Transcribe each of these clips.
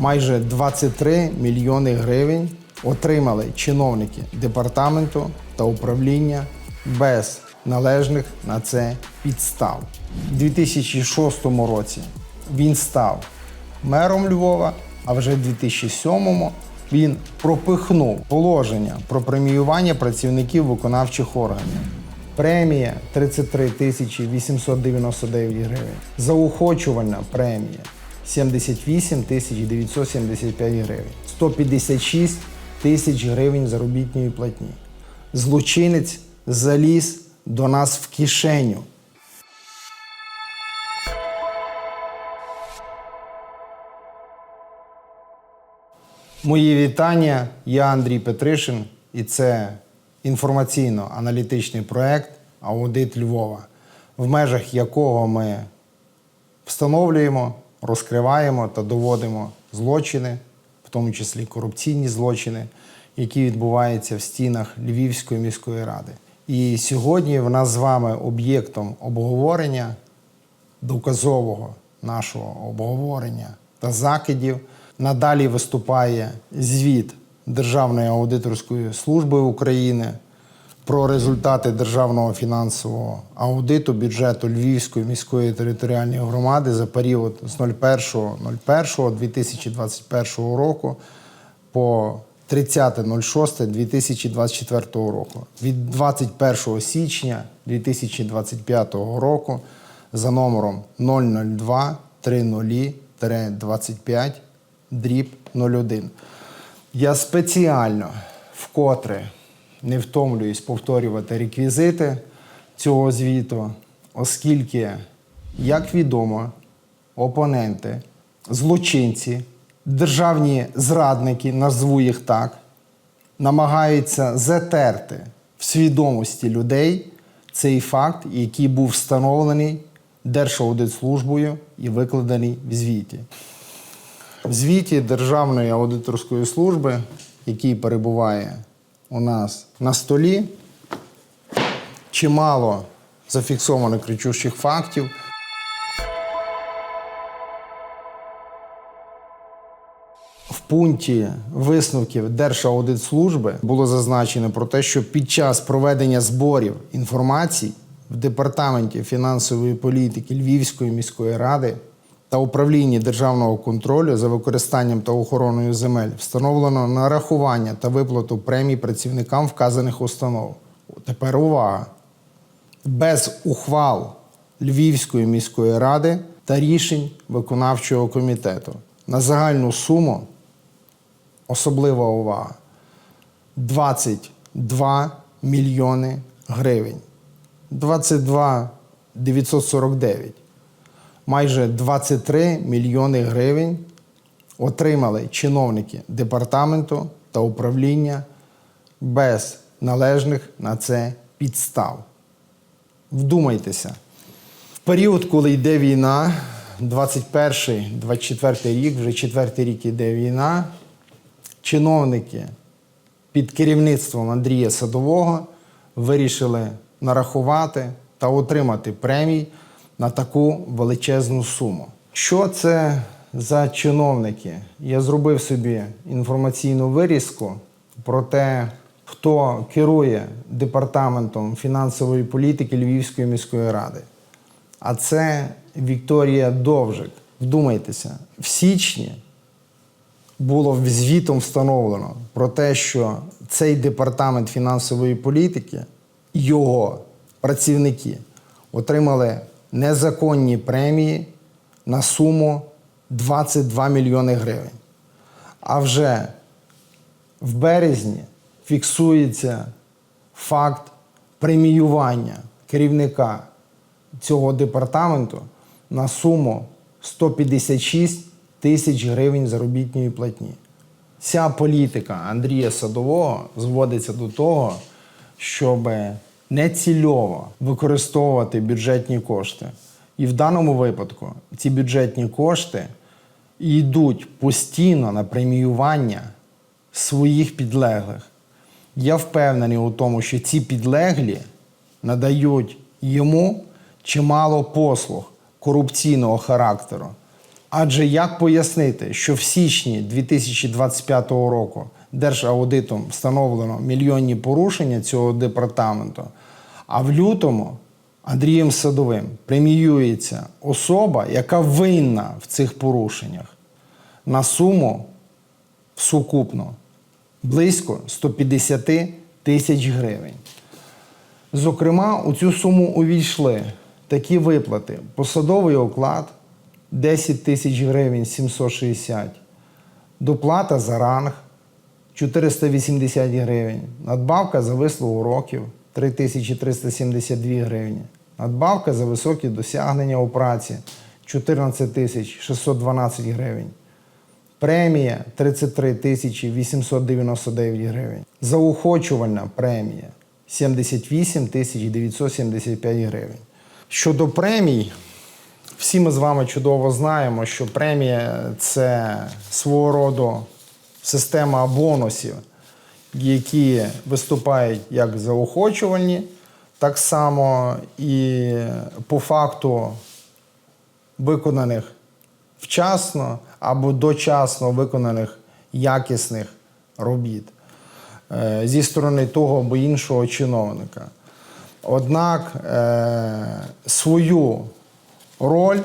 Майже 23 мільйони гривень отримали чиновники департаменту та управління без належних на це підстав. У 2006 році він став мером Львова, а вже в 2007 він пропихнув положення про преміювання працівників виконавчих органів. Премія 33 тисячі 899 гривень. Заохочувальна премія 78 тисяч 975 гривень. 156 тисяч гривень заробітної платні. Злочинець заліз до нас в кишеню. Мої вітання. Я Андрій Петришин, і це інформаційно-аналітичний проект Аудит Львова, в межах якого ми встановлюємо, розкриваємо та доводимо злочини, в тому числі корупційні злочини, які відбуваються в стінах Львівської міської ради. І сьогодні в нас з вами об'єктом обговорення доказового нашого обговорення та закидів. Надалі виступає звіт Державної аудиторської служби України про результати державного фінансового аудиту бюджету Львівської міської територіальної громади за період з 01.01.2021 року по 30.06.2024 року. Від 21 січня 2025 року за номером 002 30 дріб 01. Я спеціально вкотре не втомлююсь повторювати реквізити цього звіту, оскільки, як відомо, опоненти, злочинці, державні зрадники, назву їх так, намагаються затерти в свідомості людей цей факт, який був встановлений Держаудитслужбою і викладений в звіті. В звіті Державної аудиторської служби, який перебуває у нас на столі, чимало зафіксовано кричущих фактів. В пункті висновків Держаудитслужби було зазначено про те, що під час проведення зборів інформації в департаменті фінансової політики Львівської міської ради та управлінні державного контролю за використанням та охороною земель встановлено нарахування та виплату премій працівникам вказаних установ. Тепер увага! Без ухвал Львівської міської ради та рішень виконавчого комітету на загальну суму особлива увага 22 мільйони гривень. 22 949 майже 23 мільйони гривень отримали чиновники департаменту та управління без належних на це підстав. Вдумайтеся, в період, коли йде війна, 21-24 рік, вже четвертий рік йде війна, чиновники під керівництвом Андрія Садового вирішили нарахувати та отримати премій на таку величезну суму. Що це за чиновники? Я зробив собі інформаційну вирізку про те, хто керує департаментом фінансової політики Львівської міської ради. А це Вікторія Довжик. Вдумайтеся, в січні було звітом встановлено про те, що цей департамент фінансової політики, його працівники отримали незаконні премії на суму 22 мільйони гривень. А вже в березні фіксується факт преміювання керівника цього департаменту на суму 156 тисяч гривень заробітної платні. Ця політика Андрія Садового зводиться до того, щоб нецільово використовувати бюджетні кошти. І в даному випадку ці бюджетні кошти йдуть постійно на преміювання своїх підлеглих. Я впевнений у тому, що ці підлеглі надають йому чимало послуг корупційного характеру. Адже як пояснити, що в січні 2025 року Держаудитом встановлено мільйонні порушення цього департаменту, а в лютому Андрієм Садовим преміюється особа, яка винна в цих порушеннях. На суму сукупно близько 150 тисяч гривень. Зокрема, у цю суму увійшли такі виплати: посадовий оклад 10 тисяч гривень 760, доплата за ранг 480 гривень, надбавка за вислугу років 3372 гривні, надбавка за високі досягнення у праці 14 612 гривень. Премія 33 899 гривень. Заохочувальна премія 78 975 гривень. Щодо премій, всі ми з вами чудово знаємо, що премія це свого роду система бонусів, які виступають як заохочувальні, так само і по факту виконаних вчасно або дочасно виконаних якісних робіт е, зі сторони того або іншого чиновника. Однак е, свою роль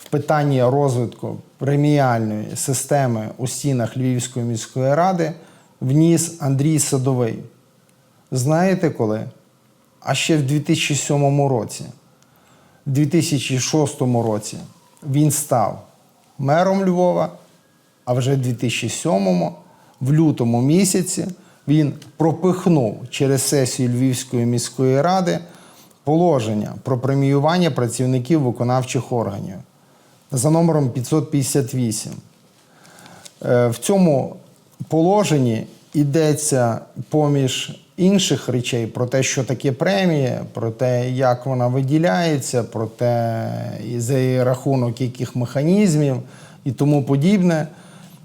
в питанні розвитку преміальної системи у стінах Львівської міської ради вніс Андрій Садовий. Знаєте коли? А ще в 2007 році. В 2006 році він став мером Львова, а вже в 2007 в лютому місяці він пропихнув через сесію Львівської міської ради положення про преміювання працівників виконавчих органів за номером 558. Е, В цьому положенні йдеться поміж інших речей про те, що таке премія, про те, як вона виділяється, про те, за рахунок яких механізмів і тому подібне.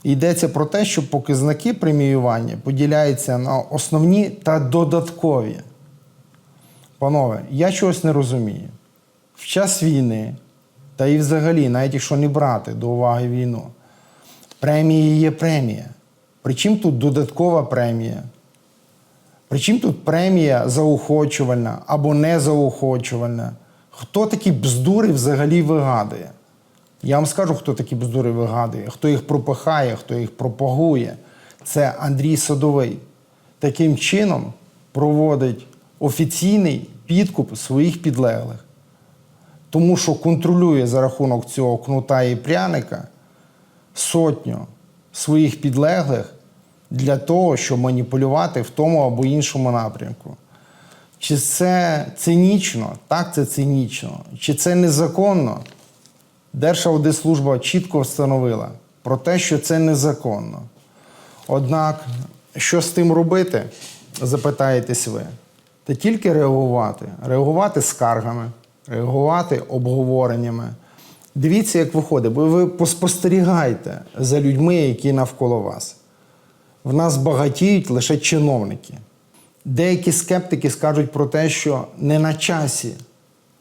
Йдеться про те, що показники преміювання поділяються на основні та додаткові. Панове, я чогось не розумію. В час війни, та і взагалі, навіть якщо не брати до уваги війну, премія є премія. Причому тут додаткова премія? Причому тут премія заохочувальна або не заохочувальна? Хто такі бздури взагалі вигадує? Я вам скажу, хто такі бздури вигадує, хто їх пропихає, хто їх пропагує. Це Андрій Садовий. Таким чином проводить офіційний підкуп своїх підлеглих. Тому що контролює за рахунок цього кнута і пряника сотню своїх підлеглих для того, щоб маніпулювати в тому або іншому напрямку. Чи це цинічно? Так, це цинічно. Чи це незаконно? Держаудитслужба чітко встановила про те, що це незаконно. Однак, що з тим робити, запитаєтесь ви. Та тільки реагувати, реагувати скаргами, реагувати обговореннями. Дивіться, як виходить, бо ви поспостерігайте за людьми, які навколо вас. В нас багатіють лише чиновники. Деякі скептики скажуть про те, що не на часі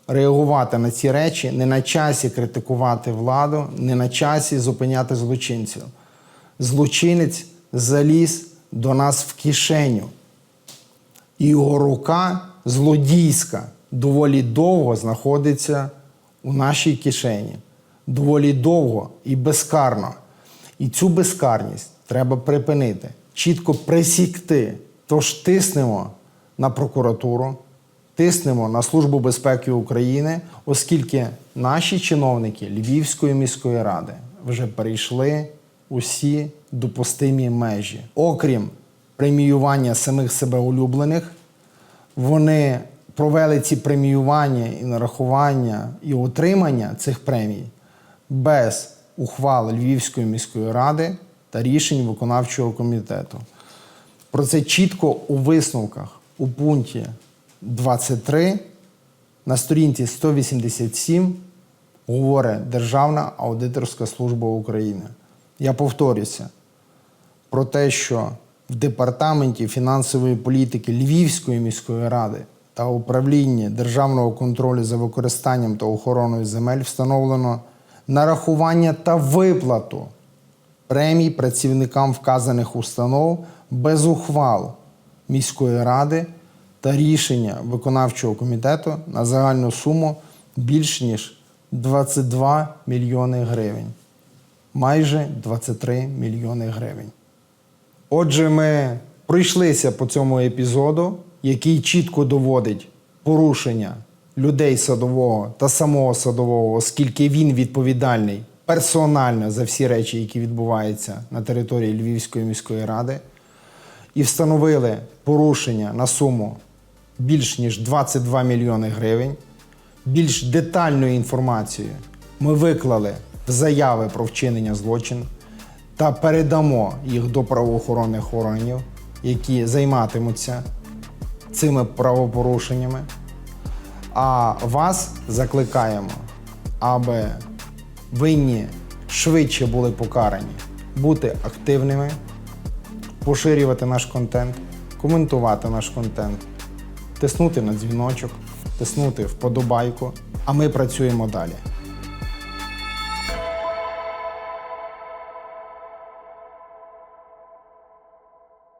реагувати на ці речі, не на часі критикувати владу, не на часі зупиняти злочинців. Злочинець заліз до нас в кишеню. І його рука злодійська доволі довго знаходиться у нашій кишені. Доволі довго і безкарно. І цю безкарність треба припинити, чітко присікти. Тож тиснемо на прокуратуру, тиснемо на Службу безпеки України, оскільки наші чиновники Львівської міської ради вже перейшли усі допустимі межі. Окрім преміювання самих себе улюблених, вони провели ці преміювання і нарахування і отримання цих премій без ухвал Львівської міської ради та рішень виконавчого комітету. Про це чітко у висновках у пункті 23 на сторінці 187 говорить Державна аудиторська служба України. Я повторюся про те, що в департаменті фінансової політики Львівської міської ради та управлінні державного контролю за використанням та охороною земель встановлено нарахування та виплату премій працівникам вказаних установ без ухвал міської ради та рішення виконавчого комітету на загальну суму більш ніж 22 мільйони гривень. Майже 23 мільйони гривень. Отже, ми пройшлися по цьому епізоду, який чітко доводить порушення людей садового та самого садового, оскільки він відповідальний персонально за всі речі, які відбуваються на території Львівської міської ради, і встановили порушення на суму більш ніж 22 мільйони гривень. Більш детальну інформацію ми виклали в заяви про вчинення злочину та передамо їх до правоохоронних органів, які займатимуться цими правопорушеннями. А вас закликаємо, аби винні швидше були покарані, бути активними, поширювати наш контент, коментувати наш контент, тиснути на дзвіночок, тиснути вподобайку, а ми працюємо далі.